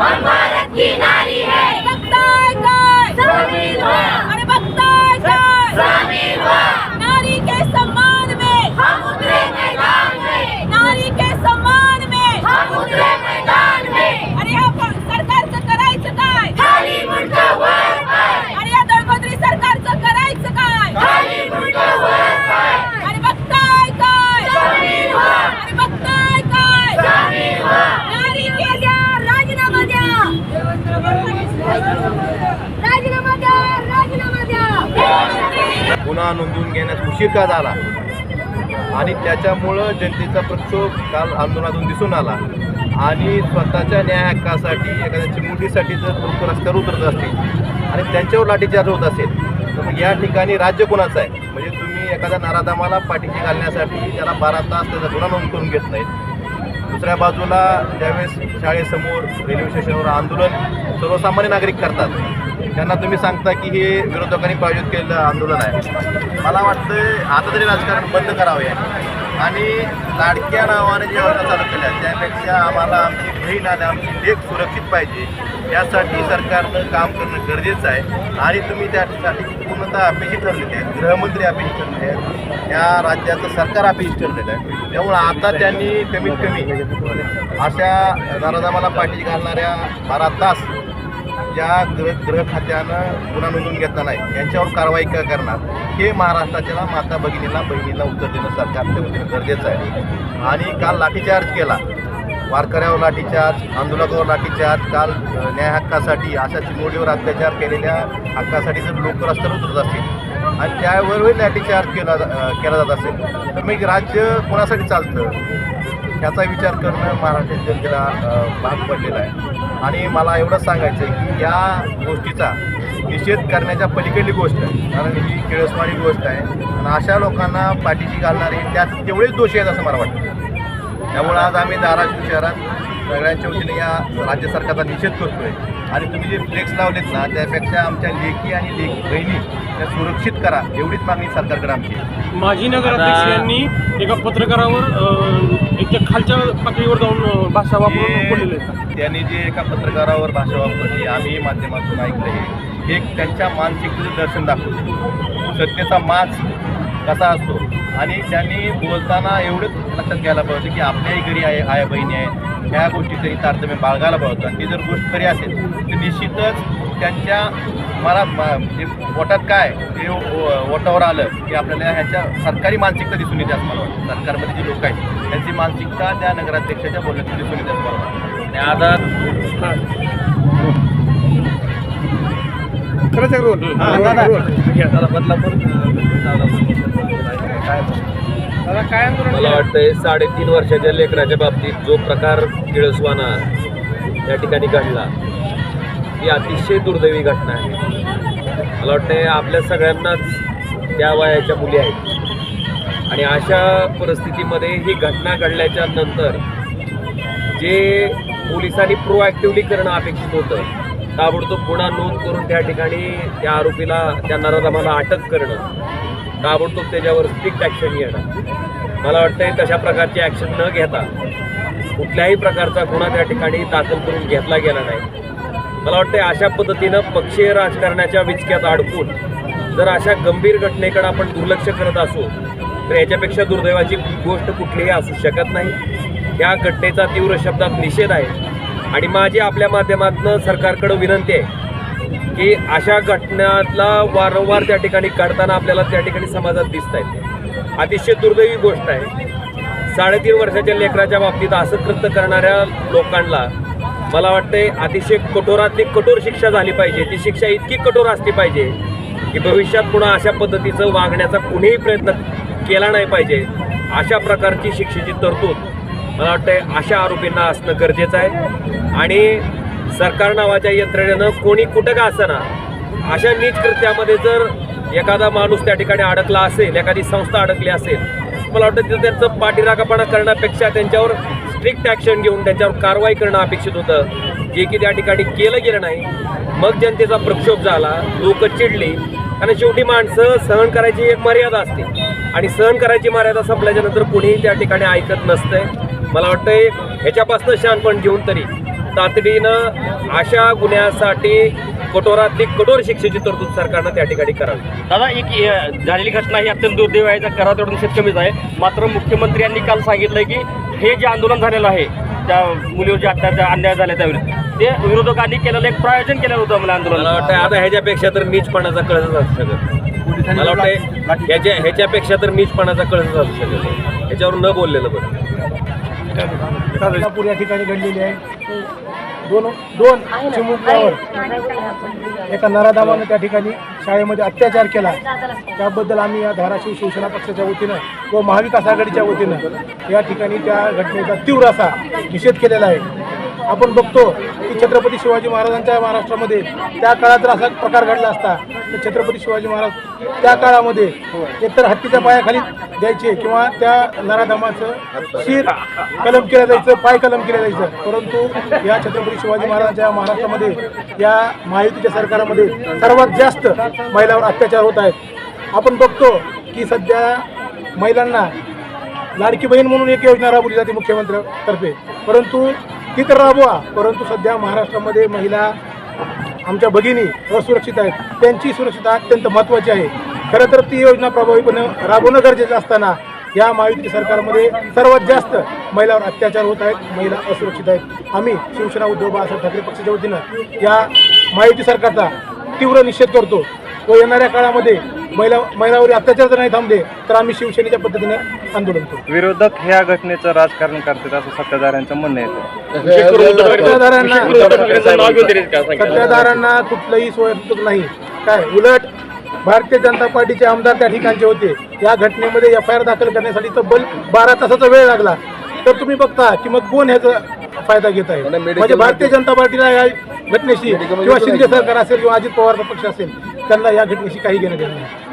हम भारत की नारी गुन्हा नोंदवून घेण्यास उशीर का झाला. आणि त्याच्यामुळं जनतेचा प्रक्षोभ काल आंदोलनातून दिसून आला. आणि स्वतःच्या न्याय हक्कासाठी एखाद्या चिमुटीसाठी जर लोक रस्त्यावर उतरत असतील आणि त्यांच्यावर लाठीचार्ज होत असेल तर मग या ठिकाणी राज्य कोणाचं आहे? म्हणजे तुम्ही एखाद्या नारादामाला पाठीशी घालण्यासाठी त्याला बारा तास त्याचा गुन्हा नोंद करून घेत नाहीत. दुसऱ्या बाजूला ज्यावेळेस शाळेसमोर रेल्वे स्टेशनवर आंदोलन सर्वसामान्य नागरिक करतात त्यांना तुम्ही सांगता की हे विरोधकांनी प्रायोजित केलेलं आंदोलन आहे. मला वाटतं आता तरी राजकारण बंद करावे आणि लाडक्या नावाने जे योजना चालू केल्या त्यापेक्षा आम्हाला आमची बहीण आणि आमची लेख सुरक्षित पाहिजे. यासाठी सरकारनं काम करणं गरजेचं आहे. आणि तुम्ही त्यासाठी पूर्णतः अपेक्षित ठरलेले आहेत. गृहमंत्री अपेक्षित ठरलेले आहेत. या राज्याचं सरकार अपेक्षित ठरलेलं आहे. त्यामुळं आता त्यांनी कमीत कमी अशा नराधामाला पाठी घालणाऱ्या बारा तास ज्या गृह गृह खात्यानं गुन्हा नोंदवून घेतला नाही. यांच्यावर कारवाई का करणार? हे महाराष्ट्राच्या माता भगिनीला बहिणीला उत्तर देणं सरकारच्या वतीनं गरजेचं आहे. आणि काल लाठीचार्ज केला. वारकऱ्यावर लाठीचार्ज आंदोलकावर लाठीचार्ज काल न्याय हक्कासाठी अशा चिमोडीवर अत्याचार केलेल्या हक्कासाठी जर लोक रस्त्यावर उतरत असतील आणि त्यावरही लाठीचार्ज केला जा- केला जात असेल तर मग राज्य कोणासाठी चालतं? याचा विचार करणं महाराष्ट्राच्या जनतेला भाग पडलेला आहे. आणि मला एवढंच सांगायचं आहे की या गोष्टीचा निषेध करण्याच्या पलीकडली गोष्ट आहे. कारण ही किळसवाणी गोष्ट आहे. आणि अशा लोकांना पाठीशी घालणारे त्यात तेवढेच दोषी आहेत असं मला वाटतं. त्यामुळे आज आम्ही धाराशिव शहरात सगळ्यांच्या वतीने या राज्य सरकारचा निषेध करतोय. आणि तुम्ही जे फ्लेक्स लावलेत ना त्यापेक्षा आमच्या लेखी आणि लेख बहिणी त्या सुरक्षित करा एवढीच मागणी सरकारकडे आमची आहे. माजी नगराध्यक्ष यांनी एका पत्रकारावर एक त्या खालच्या पातळीवर जाऊन भाषा वापरून त्यांनी जे एका पत्रकारावर भाषा वापरली आम्ही माध्यमातून ऐकलं हे एक त्यांच्या मानसिकतेचं दर्शन दाखवतो सत्तेचा माज कसा असतो? आणि त्यांनी बोलताना एवढंच लक्षात घ्यायला पाहिजे की आपल्याही घरी आहे आया बहिणी आहे. ह्या गोष्टी तरी तारतम्य बाळगायला पाहिजे. आणि ती जर गोष्ट खरी असेल तर निश्चितच त्यांच्या मला वोटात म्हणजे काय ते वोटावर आलं की आपल्याला ह्याच्या सरकारी मानसिकता दिसून येते असं मला वाटतं. सरकारमध्ये जी लोक आहेत त्यांची मानसिकता त्या नगराध्यक्षाच्या बोलण्यातून दिसून येते असं मला वाटतं. आणि आता मला वाटतंय साडेतीन वर्षाच्या लेकराच्या बाबतीत जो प्रकार किळसवाना या ठिकाणी घडला ही अतिशय दुर्दैवी घटना आहे. मला वाटतंय आपल्या सगळ्यांनाच त्या वयाच्या मुली आहेत. आणि अशा परिस्थितीमध्ये ही घटना घडल्याच्या नंतर जे पोलिसांनी प्रोॲक्टिव्हली करणं अपेक्षित होतं ताबडतोब गुन्हा नोंद करून त्या ठिकाणी त्या आरोपीला त्या नराधमाला अटक करणं ताबडतोब त्याच्यावर स्ट्रिक्ट ॲक्शन घेणं मला वाटतंय तशा प्रकारची ॲक्शन न घेता कुठल्याही प्रकारचा गुन्हा त्या ठिकाणी दाखल करून घेतला गेला नाही. मला वाटतंय अशा पद्धतीनं पक्षीय राजकारणाच्या विचक्यात अडकून जर अशा गंभीर घटनेकडे आपण दुर्लक्ष करत असू तर याच्यापेक्षा दुर्दैवाची गोष्ट कुठलीही असू शकत नाही. या घटनेचा तीव्र शब्दात निषेध आहे. आणि माझी आपल्या माध्यमातून सरकारकडं विनंती आहे की अशा घटनातला वारंवार त्या ठिकाणी घडताना आपल्याला त्या ठिकाणी समाजात दिसत आहेत अतिशय दुर्दैवी गोष्ट आहे. साडेतीन वर्षाच्या लेकराच्या बाबतीत असं कृत्य करणाऱ्या लोकांना मला वाटते अतिशय कठोरातली कठोर शिक्षा झाली पाहिजे. ती शिक्षा इतकी कठोर असली पाहिजे की भविष्यात पुन्हा अशा पद्धतीचं वागण्याचा कुणीही प्रयत्न केला नाही पाहिजे. अशा प्रकारची शिक्षेची तरतूद मला वाटतं अशा आरोपींना असणं गरजेचं आहे. आणि सरकार नावाच्या यंत्रणेनं कोणी कुठं का असणार अशा नीच कृत्यामध्ये जर एखादा माणूस त्या ठिकाणी अडकला असेल एखादी संस्था अडकली असेल मला वाटतं तिथं त्यांचं पाठीराखापणा करण्यापेक्षा त्यांच्यावर स्ट्रिक्ट ॲक्शन घेऊन त्यांच्यावर कारवाई करणं अपेक्षित होतं. जे की त्या ठिकाणी केलं गेलं नाही. मग जनतेचा प्रक्षोभ झाला लोक चिडली. आणि शेवटी माणसं सहन करायची एक मर्यादा असते. आणि सहन करायची मर्यादा संपल्याच्या नंतर कुणीही त्या ठिकाणी ऐकत नसतंय. मला वाटतंय ह्याच्यापासून शहाणपण घेऊन तरी तातडीनं अशा गुन्ह्यासाठी कठोरातली कठोर शिक्षेची तरतूद सरकारनं त्या ठिकाणी करावी. दादा एक झालेली घटना ही अत्यंत दुर्दैव आहे त्या करातून कमीच आहे. मात्र मुख्यमंत्री यांनी काल सांगितलंय की हे जे आंदोलन झालेलं आहे त्या मुलीवर जे अत्याचार अन्याय झाला त्यावेळी ते विरोधकांनी केलेलं एक प्रायोजन केलेलं होतं मला आंदोलन. मला वाटतं आता ह्याच्यापेक्षा तर नीचपणाचा कळस असू सगळं मला वाटतं ह्याच्या ह्याच्यापेक्षा तर नीचपणाचा कळस असू सगळं ह्याच्यावर न बोललेलं बरं. कोल्हापूर या ठिकाणी घडलेली आहे. दोन दोन चिमुकल्यावर एका नराधामानं त्या ठिकाणी शाळेमध्ये अत्याचार केला. त्याबद्दल आम्ही या धाराशिव शिवसेना पक्षाच्या वतीनं व महाविकास आघाडीच्या वतीनं या ठिकाणी त्या घटनेचा तीव्र असा निषेध केलेला आहे. आपण बघतो की छत्रपती शिवाजी महाराजांच्या महाराष्ट्रामध्ये त्या काळात जर असा प्रकार घडला असता तर छत्रपती शिवाजी महाराज त्या काळामध्ये एकतर हत्तीच्या पायाखाली द्यायचे किंवा त्या नराधामाचं शिर कलम केलं जायचं पाय कलम केलं जायचं. परंतु या छत्रपती शिवाजी महाराजांच्या महाराष्ट्रामध्ये या महायुतीच्या सरकारामध्ये सर्वात जास्त महिलावर अत्याचार होत आहेत. आपण बघतो की सध्या महिलांना लाडकी बहीण म्हणून एक योजना राबवली जाते मुख्यमंत्र्यांतर्फे. परंतु ती तर राबवा परंतु सध्या महाराष्ट्रामध्ये महिला आमच्या भगिनी असुरक्षित आहेत. त्यांची सुरक्षितता अत्यंत महत्त्वाची आहे. खरं तर ती योजना प्रभावीपणे राबवणं गरजेचं असताना या महायुती सरकारमध्ये सर्वात जास्त महिलावर अत्याचार होत आहेत महिला असुरक्षित आहेत. आम्ही शिवसेना उद्धव बाळासाहेब ठाकरे पक्षाच्या वतीनं या महायुती सरकारचा तीव्र निषेध करतो. व येणाऱ्या काळामध्ये महिला महिलावर अत्याचार जर नाही थांबले तर आम्ही शिवसेनेच्या पद्धतीने आंदोलन करू. विरोधक ह्या घटनेचं राजकारण करतात असं सत्ताधाऱ्यांचं म्हणणं येतं सत्ताधाऱ्यांना कुठलंही सोयीस्कर नाही. काय? उलट भारतीय जनता पार्टीचे आमदार त्या ठिकाणचे होते. या घटनेमध्ये एफ आय आर दाखल करण्यासाठी तब्बल बारा तासाचा वेळ लागला. तर तुम्ही बघता की मग कोण ह्याचा फायदा घेत आहे? म्हणजे भारतीय जनता पार्टीला या घटनेशी किंवा शिंदे सरकार असेल किंवा अजित पवारचा पक्ष असेल त्यांना या घटनेशी काही घेणं देणं नाही.